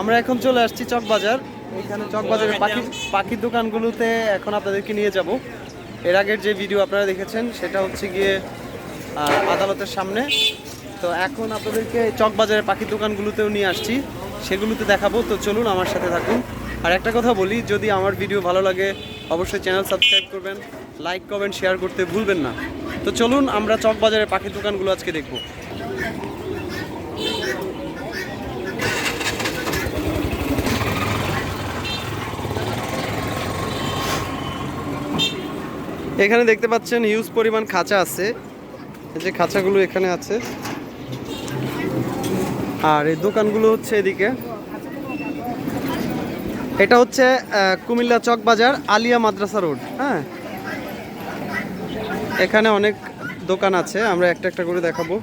আমরা এখন চলে আসছি চকবাজার। এখানে চকবাজারের পাখি পাখির দোকানগুলোতে এখন আপনাদেরকে নিয়ে যাব। এর আগের যে ভিডিও আপনারা দেখেছেন সেটা হচ্ছে গিয়ে আদালতের সামনে। তো এখন আপনাদেরকে চকবাজারের পাখির দোকানগুলোতেও নিয়ে আসছি। সেগুলোতে দেখাবো। তো চলুন আমার সাথে থাকুন। আর একটা কথা বলি যদি আমার ভিডিও ভালো লাগে অবশ্যই চ্যানেল সাবস্ক্রাইব করবেন লাইক কমেন্ট শেয়ার করতে ভুলবেন না। তো চলুন আমরা চকবাজারের পাখির দোকানগুলো আজকে দেখব। এখানে দেখতে পাচ্ছেন হিউজ পরিমাণ খাঁচা আছে। যে খাঁচাগুলো এখানে আছে। আর এই দোকানগুলো হচ্ছে এদিকে। এটা হচ্ছে কুমিল্লা চক বাজার, আলিয়া মাদ্রাসা রোড হ্যাঁ? এখানে অনেক দোকান আছে, আমরা একটা একটা করে দেখাবো।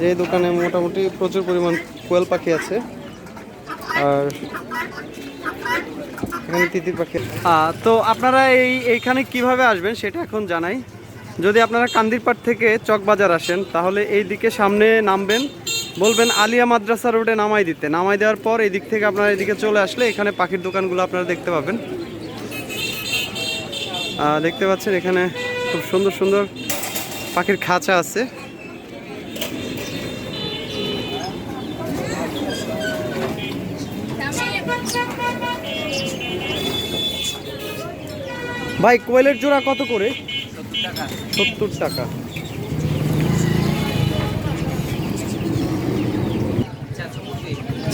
যে দোকানে মোটামুটি প্রচুর পরিমাণ কোয়েল পাখি আছে। আর তো আপনারা এই এইখানে কীভাবে আসবেন সেটা এখন জানাই। যদি আপনারা কান্দিরপাট থেকে চকবাজার আসেন, তাহলে এই দিকে সামনে নামবেন। বলবেন আলিয়া মাদ্রাসা রোডে নামাই দিতে। নামাই দেওয়ার পর এই দিক থেকে আপনারা এদিকে চলে আসলে এখানে পাখির দোকানগুলো আপনারা দেখতে পাবেন। দেখতে পাচ্ছেন এখানে খুব সুন্দর সুন্দর পাখির খাঁচা আছে। ভাই কোয়েলের জোড়া কত করে? সত্তর টাকা।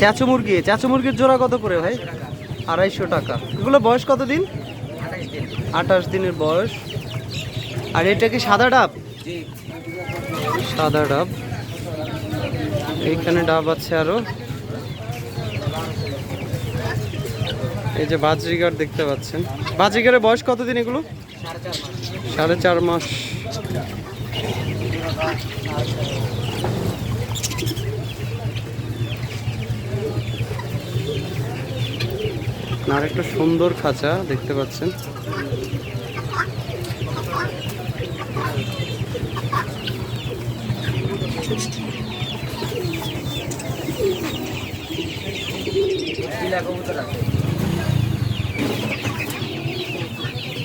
চাচু মুরগি চাচু মুরগির জোড়া কত করে ভাই? আড়াইশো টাকা। এগুলো বয়স কত দিন? আঠাশ দিনের বয়স। আর এটা কি সাদা ডাব? সাদা ডাব। এইখানে ডাব আছে আরও। এই যে বাজরিগার দেখতে পাচ্ছেন। বাজরিগারের বয়স কতদিন এগুলো? সাড়ে চার মাস। আর একটা সুন্দর খাঁচা দেখতে পাচ্ছেন।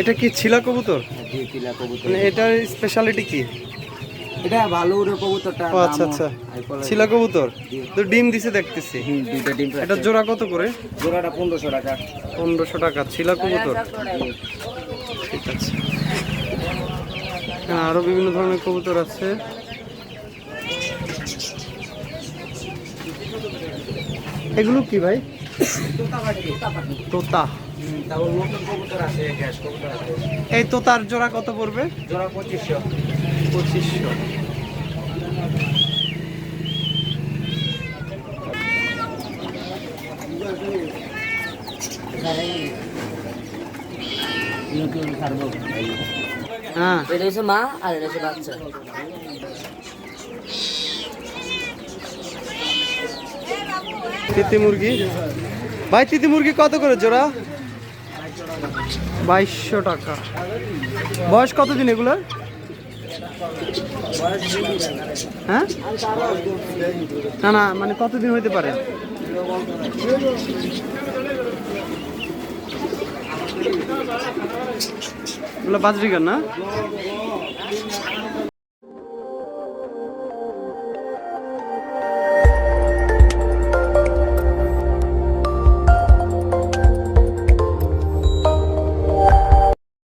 এটা কি ছিলা কবুতর? মানে এটার স্পেশালিটি কি? এটা ভালো উড়ে কবুতরটা আচ্ছা আচ্ছা। ছিলা কবুতর? তো ডিম দিছে দেখতেছি। দুইটা ডিম এটা জোড়া কত করে? জোড়াটা পনেরোশো টাকা। পনেরোশো টাকা। ছিলা কবুতর? ঠিক আছে। আরও বিভিন্ন ধরনের কবুতর আছে। এগুলো কি ভাই? তোতা। তারপর নতুন কবুতর আছে গ্যাস কবুতর আছে। এই তোতার জোড়া কত পড়বে? জোড়া পঁচিশশো। পঁচিশশো। হ্যাঁ। এটা হচ্ছে মা আর এটা হচ্ছে বাচ্চা। তিতি মুরগি? ভাই তিতি মুরগি কত করে জোড়া? বাইশশো টাকা। বয়স কতদিন এগুলোর? হ্যাঁ? না না মানে কতদিন হইতে পারে? এগুলো না?